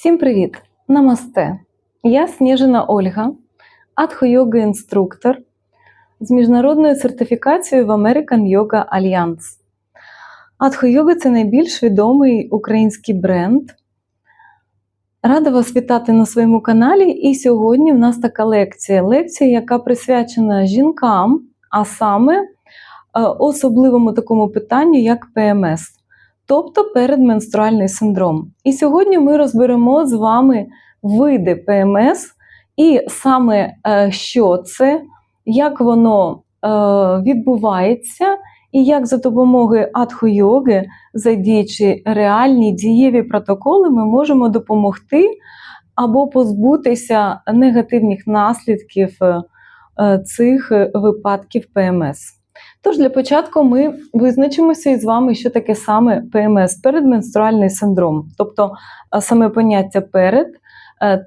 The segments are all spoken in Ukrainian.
Всім привіт! Намасте! Я Сніжина Ольга, адхо-йога інструктор з міжнародною сертифікацією в American Yoga Alliance. Адхо-йога це найбільш відомий український бренд. Рада вас вітати на своєму каналі. І сьогодні в нас така лекція. Лекція, яка присвячена жінкам, а саме е, особливому такому питанню, як ПМС тобто передменструальний синдром. І сьогодні ми розберемо з вами види ПМС, і саме е, що це, як воно е, відбувається, і як за допомогою адхо-йоги, задіючи реальні дієві протоколи, ми можемо допомогти або позбутися негативних наслідків е, цих випадків ПМС. Тож для початку ми визначимося із вами, що таке саме ПМС передменструальний синдром. Тобто саме поняття перед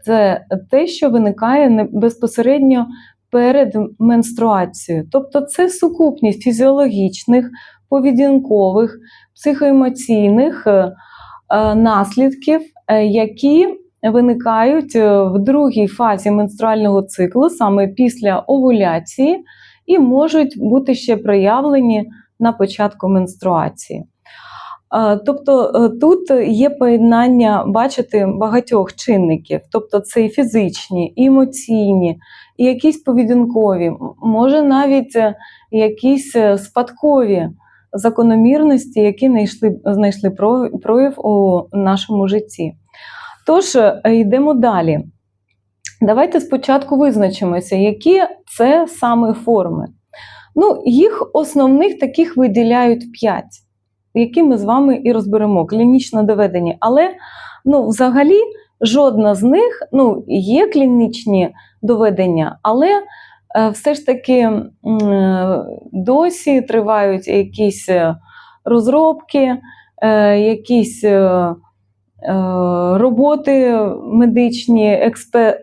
це те, що виникає безпосередньо перед менструацією. Тобто це сукупність фізіологічних, поведінкових, психоемоційних наслідків, які виникають в другій фазі менструального циклу, саме після овуляції і можуть бути ще проявлені на початку менструації. Тобто е, тут є поєднання, бачити, багатьох чинників, тобто це і фізичні, і емоційні, і якісь поведінкові, може навіть е, якісь е, спадкові закономірності, які знайшли, знайшли прояв у нашому житті. Тож, йдемо далі. Давайте спочатку визначимося, які це саме форми. Ну, Їх основних таких виділяють 5, які ми з вами і розберемо, клінічно доведені. Але ну, взагалі жодна з них ну, є клінічні доведення, але е, все ж таки е, досі тривають якісь е, розробки, якісь. Е, роботи медичні,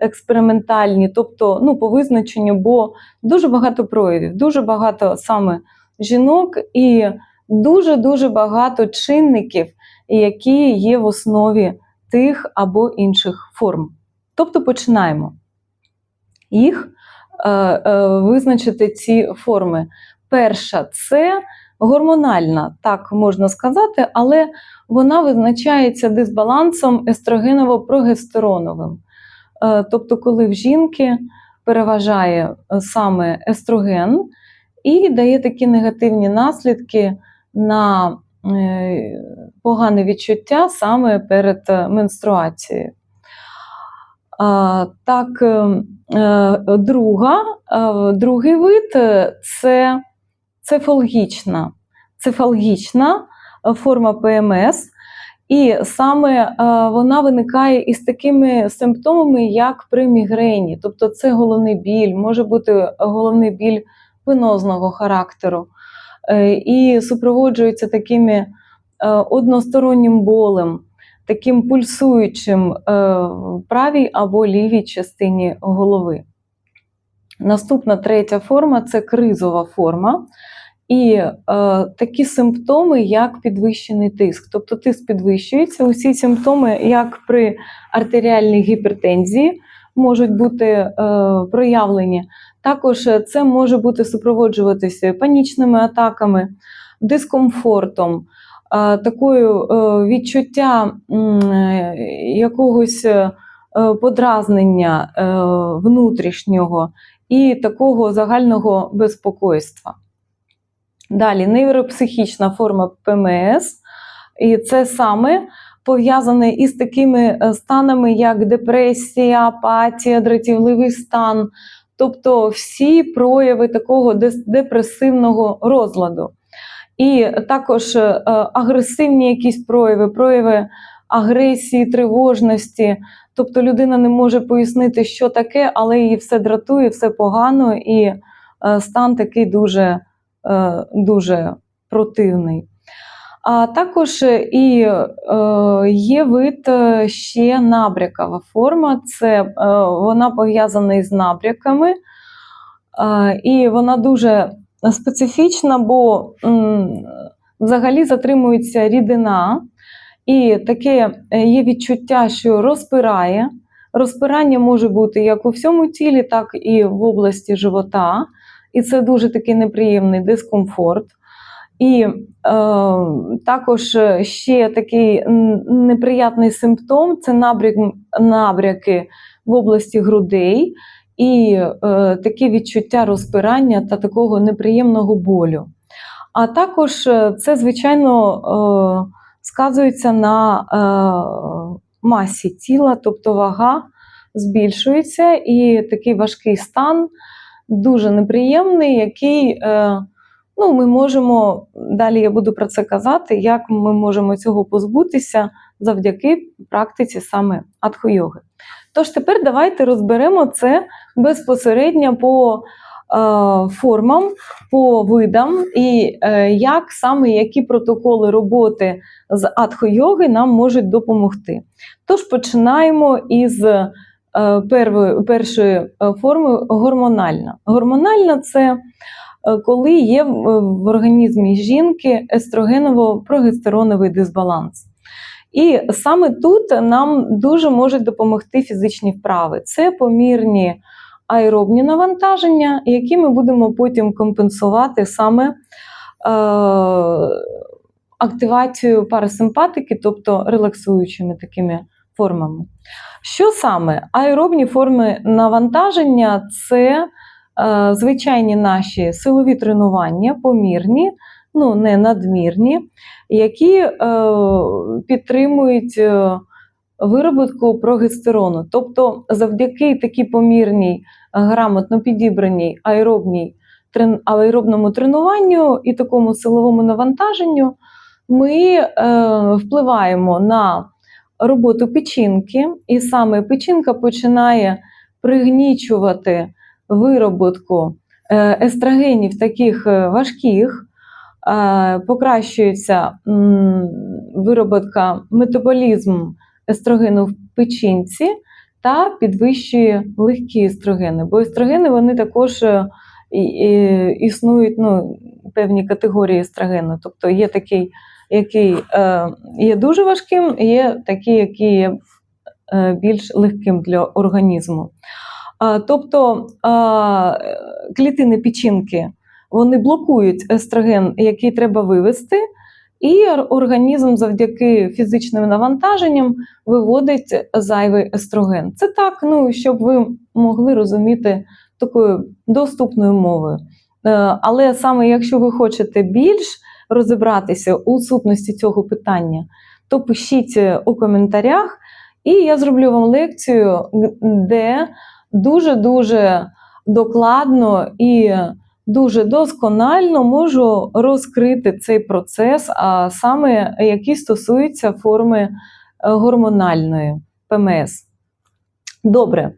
експериментальні, тобто ну, по визначенню, бо дуже багато проявів, дуже багато саме жінок і дуже-дуже багато чинників, які є в основі тих або інших форм. Тобто починаємо їх е, е, визначити ці форми. Перша це гормональна, так можна сказати, але вона визначається дисбалансом естрогеново-прогестероновим. Е, тобто, коли в жінки переважає е, саме естроген і дає такі негативні наслідки на е, погане відчуття саме перед менструацією. Так, друга, другий вид це цефалгічна. Цефалгічна Е, форма ПМС, і саме е, вона виникає із такими симптомами, як при мігрені. Тобто це головний біль, може бути головний біль венозного характеру, е, і супроводжується такими одностороннім болем. Таким пульсуючим в правій або лівій частині голови. Наступна третя форма це кризова форма. І е, такі симптоми, як підвищений тиск. Тобто тиск підвищується. Усі симптоми, як при артеріальній гіпертензії, можуть бути е, проявлені. Також це може бути супроводжуватися панічними атаками, дискомфортом, е, такою е, відчуття е, якогось е, подразнення е, внутрішнього і такого загального безпокойства. Далі нейропсихічна форма ПМС, і це саме пов'язане із такими е, станами, як депресія, апатія, дратівливий стан, тобто всі прояви такого депресивного розладу. І також е, агресивні якісь прояви, прояви агресії, тривожності. Тобто людина не може пояснити, що таке, але її все дратує, все погано, і е, стан такий дуже. Е, дуже противний. А також і е, є вид е, ще набрякова форма, це вона пов'язана із набряками, і вона дуже специфічна, бо взагалі затримується рідина, І таке е, є відчуття, що розпирає. Розпирання може бути як у всьому тілі, так і в області живота. І це дуже такий неприємний дискомфорт. І е, також ще такий неприятний симптом це набряк, набряки в області грудей і е, таке відчуття розпирання та такого неприємного болю. А також е, це, звичайно, е, сказується на е, масі тіла, тобто вага збільшується, і такий важкий стан дуже неприємний, який е, ну, ми можемо далі я буду про це казати, як ми можемо цього позбутися завдяки практиці саме атхо-йоги. Тож тепер давайте розберемо це безпосередньо по е, формам, по видам, і е, як саме які протоколи роботи з атхо-йоги нам можуть допомогти. Тож починаємо із першої е, форми гормональна. Гормональна це е, коли є в, організмі жінки естрогеново-прогестероновий дисбаланс. І саме тут нам дуже можуть допомогти фізичні вправи. Це помірні аеробні навантаження, які ми будемо потім компенсувати саме е, активацією парасимпатики, тобто релаксуючими такими формами. Що саме? Аеробні форми навантаження це е, звичайні наші силові тренування, помірні, ну не надмірні, які е, підтримують е, вироботку прогестерону. Тобто, завдяки такій помірній, грамотно підібраній аеробній, аеробному тренуванню і такому силовому навантаженню, ми е, впливаємо на роботу печінки, і саме печінка починає пригнічувати вироботку е, естрогенів таких е, важких, е, покращується вироботка метаболізм естрогену в печінці та підвищує легкі естрогени. Бо естрогени вони також існують ну, певні категорії естрогену. Тобто є такий, який є дуже важким, є такий, який є більш легким для організму. Тобто клітини печінки вони блокують естроген, який треба вивести, і організм завдяки фізичним навантаженням виводить зайвий естроген. Це так, ну щоб ви могли розуміти такою доступною мовою. Е, але саме якщо ви хочете більш розібратися у сутності цього питання, то пишіть у коментарях, і я зроблю вам лекцію, де дуже-дуже докладно і дуже досконально можу розкрити цей процес, а саме який стосується форми е, гормональної ПМС. Добре.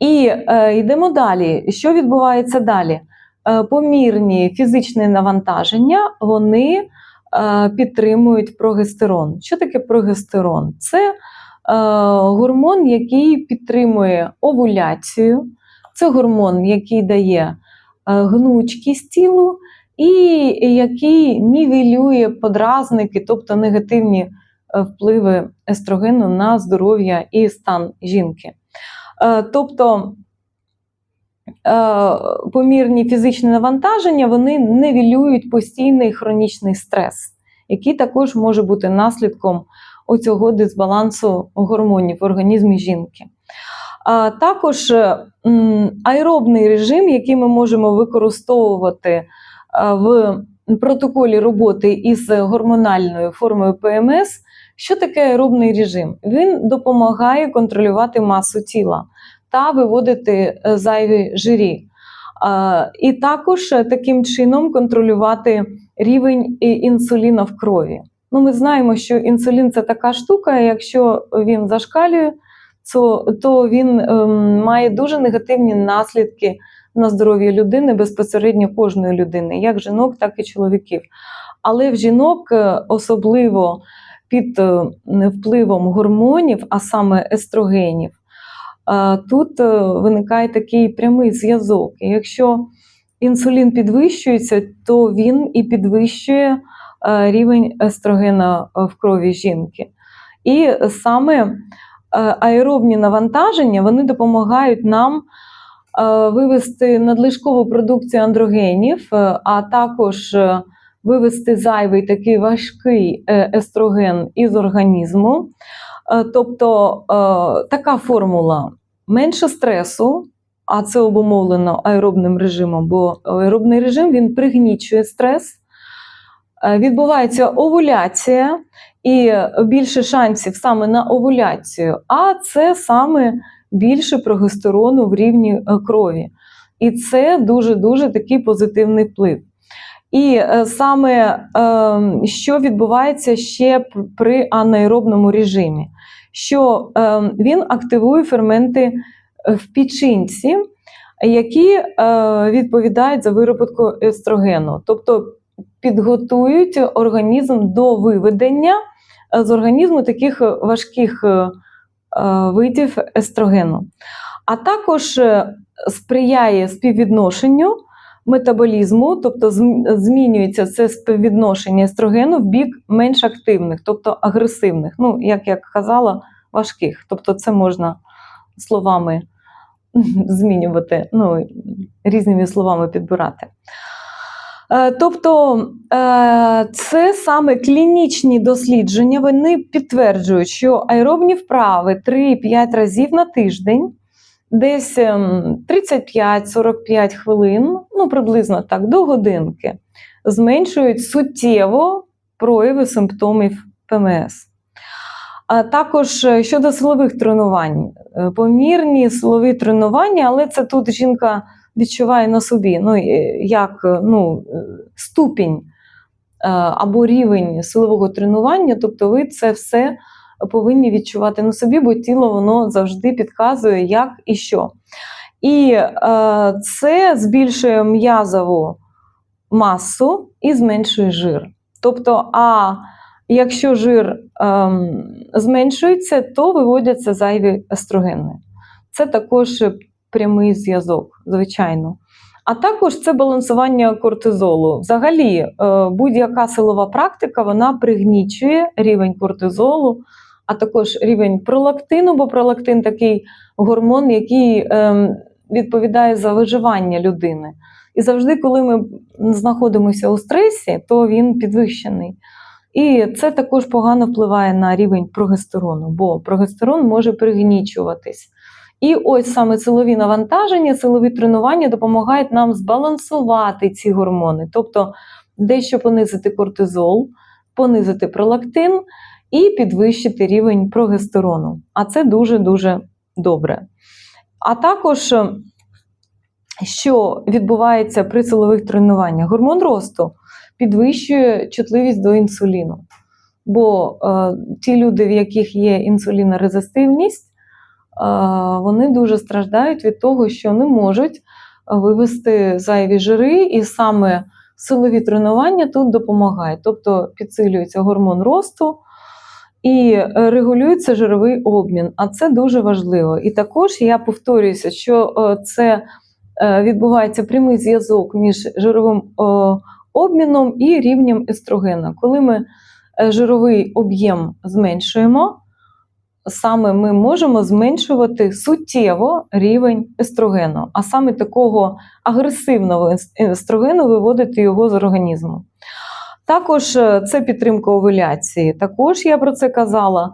І е, йдемо далі. Що відбувається далі? Е, помірні фізичні навантаження вони е, підтримують прогестерон. Що таке прогестерон? Це е, гормон, який підтримує овуляцію, це гормон, який дає гнучкість тілу, і який нівелює подразники, тобто негативні впливи естрогену на здоров'я і стан жінки. Тобто помірні фізичні навантаження вони нивелюють постійний хронічний стрес, який також може бути наслідком оцього дисбалансу гормонів в організмі жінки. А також е, аеробний режим, який ми можемо використовувати е, в протоколі роботи із гормональною формою ПМС. Що таке аеробний режим? Він допомагає контролювати масу тіла та виводити е, зайві жирі. І також таким чином контролювати рівень інсуліна в крові. Ну, Ми знаємо, що інсулін це така штука, якщо він зашкалює, то, він ем, має дуже негативні наслідки на здоров'я людини, безпосередньо кожної людини, як жінок, так і чоловіків. Але в жінок, е, особливо під е, впливом гормонів, а саме естрогенів, е, тут виникає такий прямий зв'язок. Якщо інсулін підвищується, то він і підвищує рівень естрогена в крові жінки. І саме е, аеробні навантаження вони допомагають нам е, вивести надлишкову продукцію андрогенів, е, а також е, вивести зайвий такий важкий е, естроген із організму. Е, Тобто е, така формула менше стресу, а це обумовлено аеробним режимом, бо аеробний режим він пригнічує стрес. Е, Відбувається овуляція і більше шансів саме на овуляцію, а це саме більше прогестерону в рівні крові. І це дуже-дуже такий позитивний вплив. І е, саме е, що відбувається ще при анаеробному режимі, що е, він активує ферменти е, в печінці, які е, відповідають за вироботку естрогену, тобто підготують організм до виведення з організму таких важких видів естрогену. А також сприяє співвідношенню метаболізму, тобто змінюється це співвідношення естрогену в бік менш активних, тобто агресивних. Ну, як я казала, важких. Тобто, це можна словами змінювати, ну, різними словами підбирати. Е, Тобто е, це саме клінічні дослідження, вони підтверджують, що аеробні вправи 3-5 разів на тиждень, десь ем, 35-45 хвилин, ну приблизно так, до годинки, зменшують суттєво прояви симптомів ПМС. А також е, щодо силових тренувань, Е, помірні силові тренування, але це тут жінка відчуває на собі, ну, е, як ну, ступінь або рівень силового тренування, тобто ви це все повинні відчувати на собі, бо тіло воно завжди підказує, як і що. І е, це збільшує м'язову масу і зменшує жир. Тобто, а якщо жир ем, зменшується, то виводяться зайві естрогени. Це також прямий зв'язок, звичайно. А також це балансування кортизолу. Взагалі, е, будь-яка силова практика вона пригнічує рівень кортизолу, а також рівень пролактину, бо пролактин такий гормон, який ем, відповідає за виживання людини. І завжди, коли ми знаходимося у стресі, то він підвищений. І це також погано впливає на рівень прогестерону, бо прогестерон може пригнічуватись. І ось саме силові навантаження, силові тренування допомагають нам збалансувати ці гормони, тобто дещо понизити кортизол, понизити пролактин і підвищити рівень прогестерону. А це дуже-дуже добре. А також, е, що відбувається при силових тренуваннях, гормон росту підвищує чутливість до інсуліну. Бо е, ті люди, в яких є інсулінорезистивність, е, вони дуже страждають від того, що не можуть вивести зайві жири, і саме силові тренування тут допомагають. Тобто підсилюється гормон росту і е, регулюється жировий обмін. А це дуже важливо. І також я повторююся, що е, це е, відбувається прямий зв'язок між жировим обміном і рівнем естрогена. Коли ми жировий об'єм зменшуємо, саме ми можемо зменшувати суттєво рівень естрогену, а саме такого агресивного естрогену виводити його з організму. Також е, це підтримка овуляції, також я про це казала.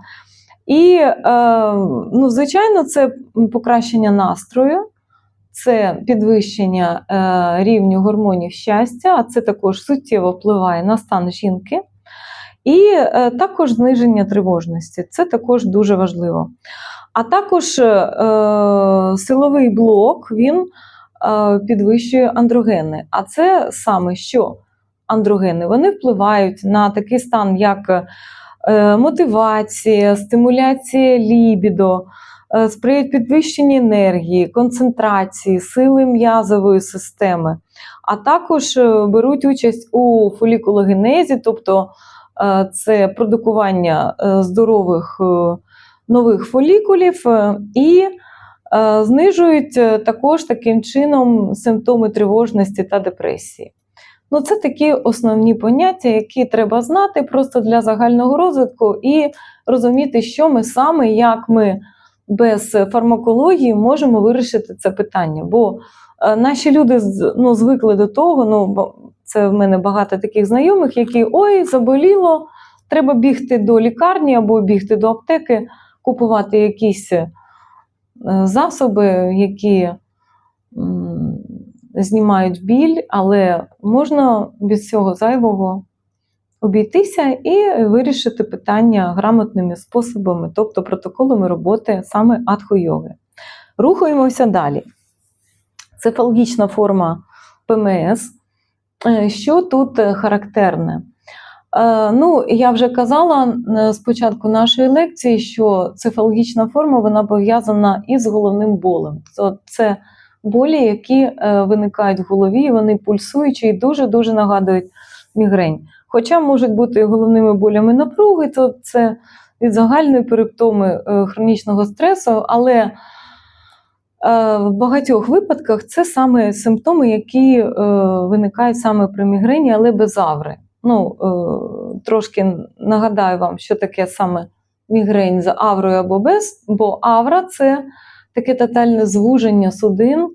І, е, ну, звичайно, це покращення настрою, це підвищення е, рівню гормонів щастя, а це також суттєво впливає на стан жінки. І також зниження тривожності. Це також дуже важливо. А також силовий блок він підвищує андрогени. А це саме що? Андрогени вони впливають на такий стан, як е, мотивація, стимуляція лібідо, е, сприяють підвищенню енергії, концентрації, сили м'язової системи, а також е, беруть участь у фолікулогенезі, тобто це продукування здорових нових фолікулів і знижують також таким чином симптоми тривожності та депресії. Ну, це такі основні поняття, які треба знати просто для загального розвитку і розуміти, що ми саме, як ми без фармакології можемо вирішити це питання. Бо е, наші люди ну, звикли до того, ну, це в мене багато таких знайомих, які ой, заболіло, треба бігти до лікарні або бігти до аптеки, купувати якісь е, засоби, які знімають біль, але можна без цього зайвого обійтися і вирішити питання грамотними способами, тобто протоколами роботи саме атхо-йоги. Рухаємося далі. Цефалгічна форма ПМС. Е, Що тут е, характерне? Е, Ну, я вже казала спочатку нашої лекції, що цефалгічна форма вона пов'язана із головним болем. Це болі, які е, виникають в голові, вони пульсуючі і дуже-дуже нагадують мігрень. Хоча можуть бути головними болями напруги, то це від загальної перептоми е, хронічного стресу, але е, в багатьох випадках це саме симптоми, які виникають саме при мігрені, але без аври. Ну, трошки нагадаю вам, що таке саме мігрень за аврою або без, бо авра це таке тотальне звуження судин,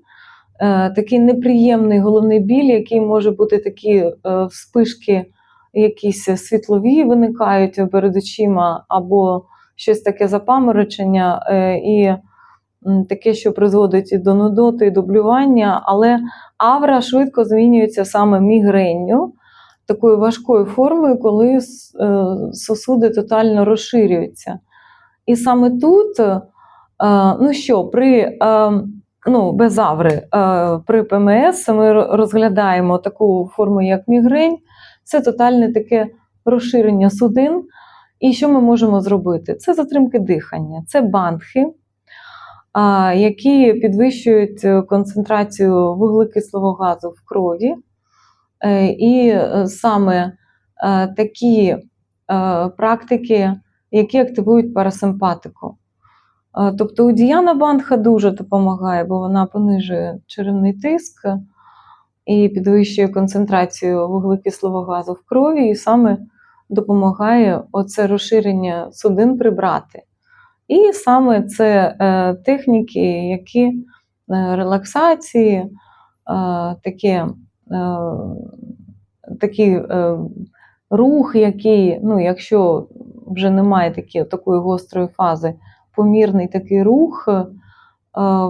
е, такий неприємний головний біль, який може бути такі е, вспишки, якісь світлові виникають перед очима, або щось таке запаморочення, е, і таке, що призводить і до нудоти, і до блювання, але авра швидко змінюється саме мігренню, такою важкою формою, коли сосуди тотально розширюються. І саме тут, ну що, при е, ну, без аври, е, при ПМС ми розглядаємо таку форму, як мігрень, це тотальне таке розширення судин. І що ми можемо зробити? Це затримки дихання, це бандхи, які підвищують е, концентрацію вуглекислого газу в крові. Е, І е, саме е, такі е, практики, які активують парасимпатику. Е, Тобто у Діяна Бандха дуже допомагає, бо вона понижує черевний тиск і підвищує концентрацію вуглекислого газу в крові, і саме допомагає оце розширення судин прибрати. І саме це е, техніки, які е, релаксації, е, таке, е, такий е, рух, який, ну, якщо вже немає такі, такої гострої фази, помірний такий рух е,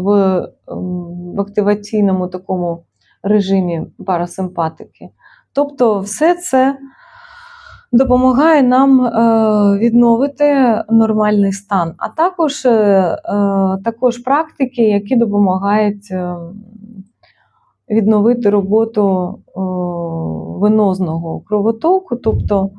в, в активаційному такому режимі парасимпатики. Тобто, все це допомагає нам е, відновити нормальний стан, а також, е, також практики, які допомагають відновити роботу венозного кровотоку, тобто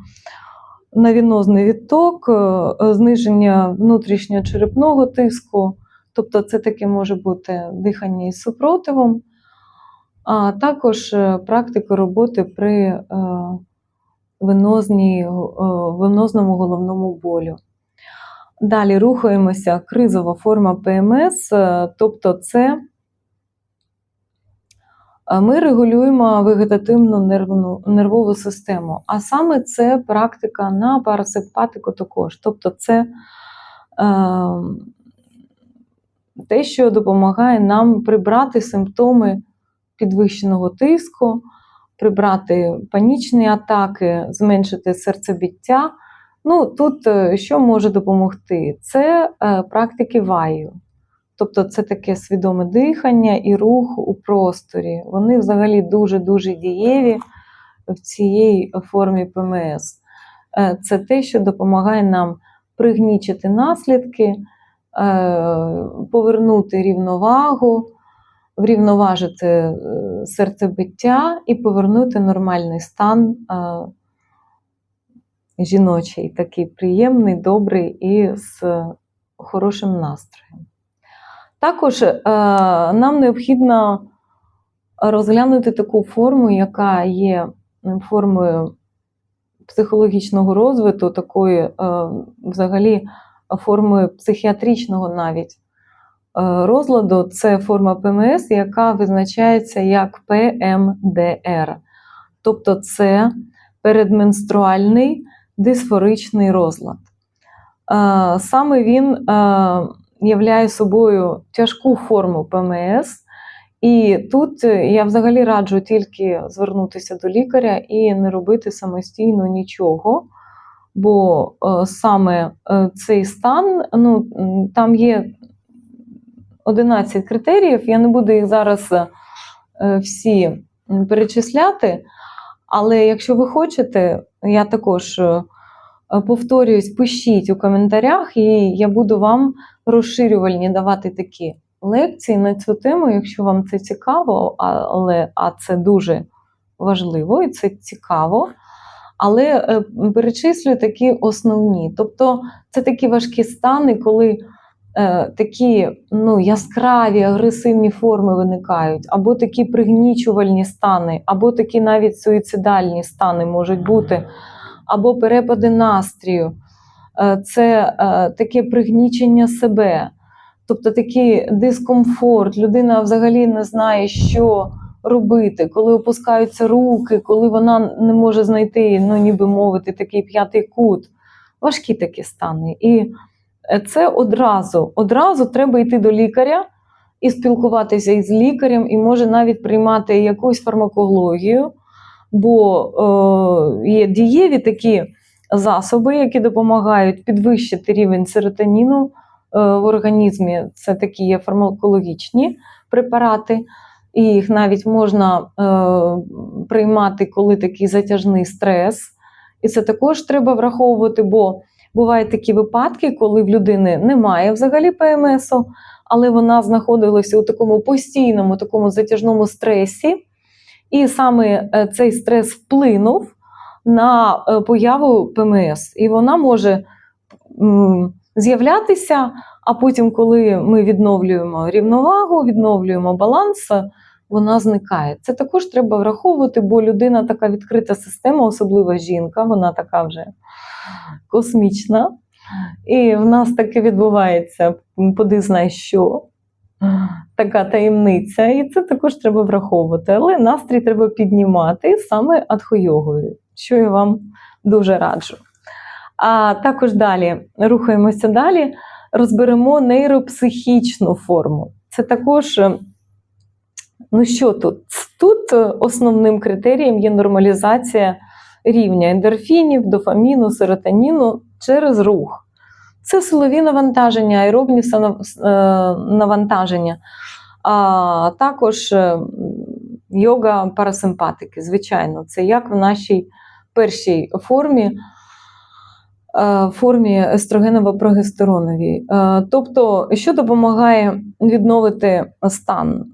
навінозний відток, е, зниження внутрішньочерепного тиску, тобто це таке може бути дихання із супротивом, а також е, практика роботи при е, венозній, е, венозному головному болю. Далі рухаємося кризова форма ПМС, е, тобто це е, ми регулюємо вегетативну нервну, нервову систему, а саме це практика на парасимпатику також. Тобто це е, те, що допомагає нам прибрати симптоми підвищеного тиску, прибрати панічні атаки, зменшити серцебіття. Ну, тут е, що може допомогти? Це е, практики ваю. Тобто це таке свідоме дихання і рух у просторі. Вони взагалі дуже-дуже дієві в цій формі ПМС. Е, Це те, що допомагає нам пригнічити наслідки, е, повернути рівновагу, врівноважити е, серцебиття і повернути нормальний стан жіночий, такий приємний, добрий і з хорошим настроєм. Також е, нам необхідно розглянути таку форму, яка є формою психологічного розвитку, такої е, взагалі формою психіатричного навіть е, розладу. Це форма ПМС, яка визначається як ПМДР. Тобто це передменструальний дисфоричний розлад. саме він е, являє собою тяжку форму ПМС. І тут е, я взагалі раджу тільки звернутися до лікаря і не робити самостійно нічого. Бо е, саме е, цей стан, ну, там є 11 критеріїв, я не буду їх зараз всі перечисляти. Але якщо ви хочете, я також повторююсь, пишіть у коментарях, і я буду вам розширювальні давати такі лекції на цю тему, якщо вам це цікаво, але а це дуже важливо і це цікаво. Але е, перечислю такі основні. Тобто це такі важкі стани, коли е, такі ну, яскраві, агресивні форми виникають, або такі пригнічувальні стани, або такі навіть суїцидальні стани можуть бути, або перепади настрію. Е, це е, таке пригнічення себе, тобто такий дискомфорт. Людина взагалі не знає, що робити, коли опускаються руки, коли вона не може знайти, ну ніби мовити, такий п'ятий кут. Важкі такі стани. І е, це одразу, одразу треба йти до лікаря і спілкуватися із лікарем, і може навіть приймати якусь фармакологію, бо е, є дієві такі засоби, які допомагають підвищити рівень серотоніну е, в організмі. Це такі є фармакологічні препарати. І їх навіть можна е, приймати, коли такий затяжний стрес. І це також треба враховувати, бо бувають такі випадки, коли в людини немає взагалі ПМСу, але вона знаходилася у такому постійному, такому затяжному стресі, і саме е, цей стрес вплинув на е, появу ПМС. І вона може з'являтися, а потім, коли ми відновлюємо рівновагу, відновлюємо баланс, вона зникає. Це також треба враховувати, бо людина така відкрита система, особливо жінка, вона така вже космічна. І в нас таке відбувається, поди знай що. Така таємниця, і це також треба враховувати. Але настрій треба піднімати саме адхойогою, що я вам дуже раджу. А також далі рухаємося далі, розберемо нейропсихічну форму. Це також, е, ну що тут? Тут е, основним критерієм є нормалізація рівня ендорфінів, дофаміну, серотоніну через рух. Це силові навантаження, аеробні е, навантаження, а також е, йога парасимпатики. Звичайно, це як в нашій першій формі, е, формі естрогеново-прогестероновій. Тобто, що допомагає відновити стан,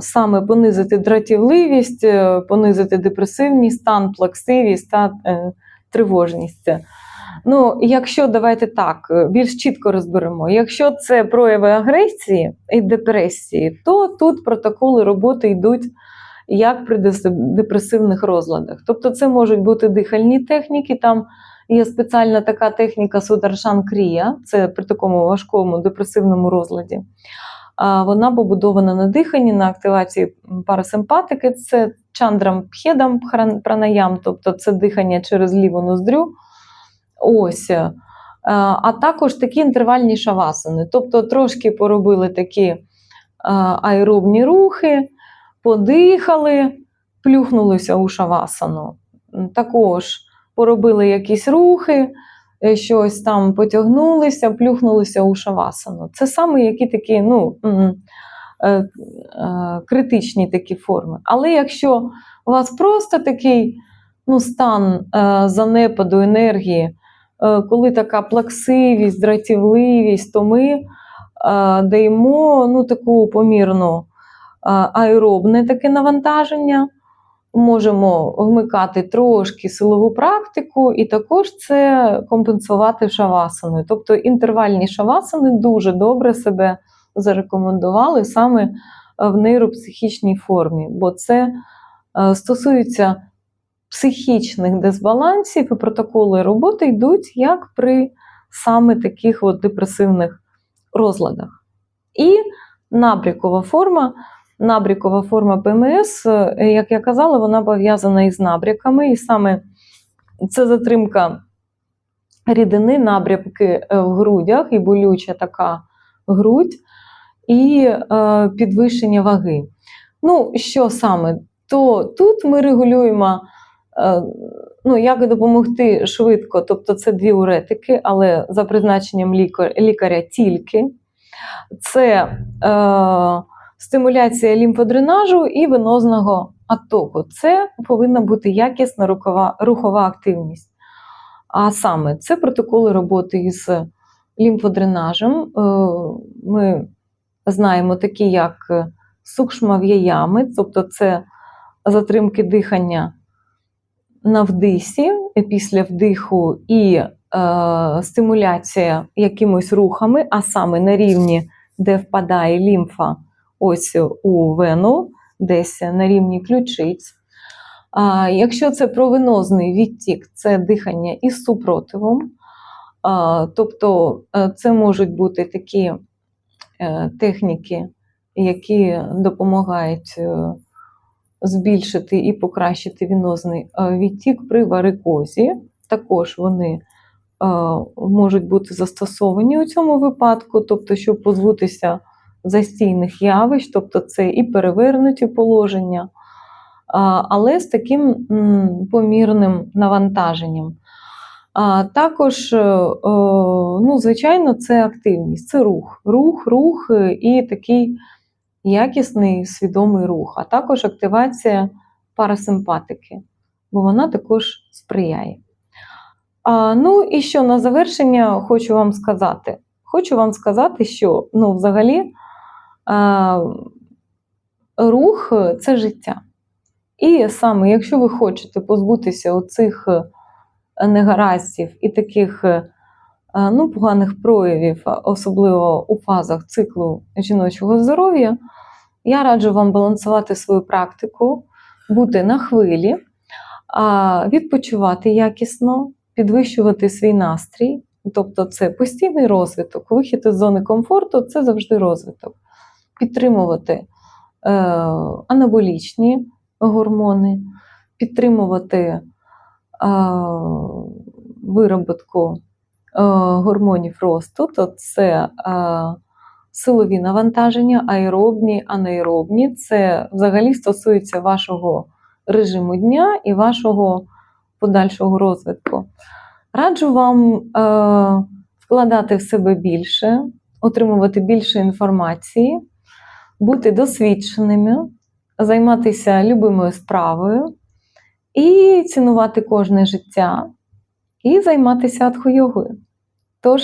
саме понизити дратівливість, понизити депресивний стан, плаксивість та тривожність. Ну, якщо давайте так е, більш чітко розберемо, якщо це прояви агресії і депресії, то тут протоколи роботи йдуть як при депресивних розладах. Тобто, це можуть бути дихальні техніки. Там є спеціальна така техніка Сударшан Крія, це при такому важкому депресивному розладі. Вона побудована на диханні, на активації парасимпатики. Це чандрам пхедам пранаям, тобто це дихання через ліву ноздрю. Ось. Е, А також такі інтервальні шавасани. Тобто трошки поробили такі е, аеробні рухи, подихали, плюхнулися у шавасану. Також поробили якісь рухи, е, щось там потягнулися, плюхнулися у шавасану. Це саме які такі ну, критичні такі форми. Але якщо у вас просто такий ну, стан занепаду енергії, коли така плаксивість, дратівливість, то ми е, даємо ну, таку помірну е, аеробне таке навантаження. Можемо вмикати трошки силову практику, і також це компенсувати шавасаною. Тобто інтервальні шавасани дуже добре себе зарекомендували саме е, в нейропсихічній формі, бо це е, стосується психічних дисбалансів, і протоколи роботи йдуть як при саме таких от депресивних розладах. І набрікова форма. Набрікова форма ПМС, е, як я казала, вона пов'язана із набряками, і саме це затримка рідини, набряки е, в грудях, і болюча така грудь, і е, підвищення ваги. Ну, що саме? То тут ми регулюємо, ну, як допомогти швидко, тобто це діуретики, але за призначенням лікар, лікаря тільки. Це е, стимуляція лімфодренажу і венозного оттоку. Це повинна бути якісна рухова, рухова активність. А саме це протоколи роботи із лімфодренажем. Е, Ми знаємо такі, як сукшмав'яями, тобто це затримки дихання на вдисі е, після вдиху і е, стимуляція якимось рухами, а саме на рівні, де впадає лімфа, ось у вену, десь на рівні ключиць. А, якщо це провенозний відтік, це дихання із супротивом. А, тобто е, це можуть бути такі е, техніки, які допомагають збільшити і покращити венозний е, відтік при варикозі. Також вони е, можуть бути застосовані у цьому випадку, тобто, щоб позбутися застійних явищ, тобто це і перевернуті положення, але з таким помірним навантаженням. Також, е, е, ну, звичайно, це активність, це рух, рух, рух е, і такий якісний свідомий рух, а також активація парасимпатики, бо вона також сприяє. А, ну і що на завершення хочу вам сказати? Хочу вам сказати, що ну, взагалі а, рух це життя. І саме, якщо ви хочете позбутися оцих е, негараздів і таких е, ну, поганих проявів, особливо у фазах циклу жіночого здоров'я, я раджу вам балансувати свою практику, бути на хвилі, відпочивати якісно, підвищувати свій настрій. Тобто це постійний розвиток, вихід із зони комфорту це завжди розвиток. Підтримувати е, анаболічні гормони, підтримувати е, вироботку е, гормонів росту, то це е, силові навантаження, аеробні, анаеробні. Це взагалі стосується вашого режиму дня і вашого подальшого розвитку. Раджу вам е, вкладати в себе більше, отримувати більше інформації, бути досвідченими, займатися любимою справою і цінувати кожне життя, і займатися атхо-йогою. Тож,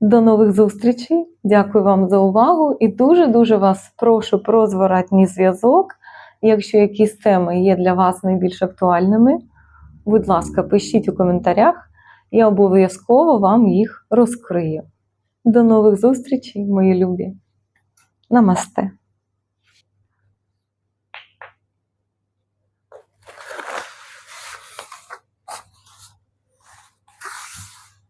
до нових зустрічей. Дякую вам за увагу і дуже-дуже вас прошу про зворотній зв'язок. Якщо якісь теми є для вас найбільш актуальними, будь ласка, пишіть у коментарях, я обов'язково вам їх розкрию. До нових зустрічей, мої любі. Намасте!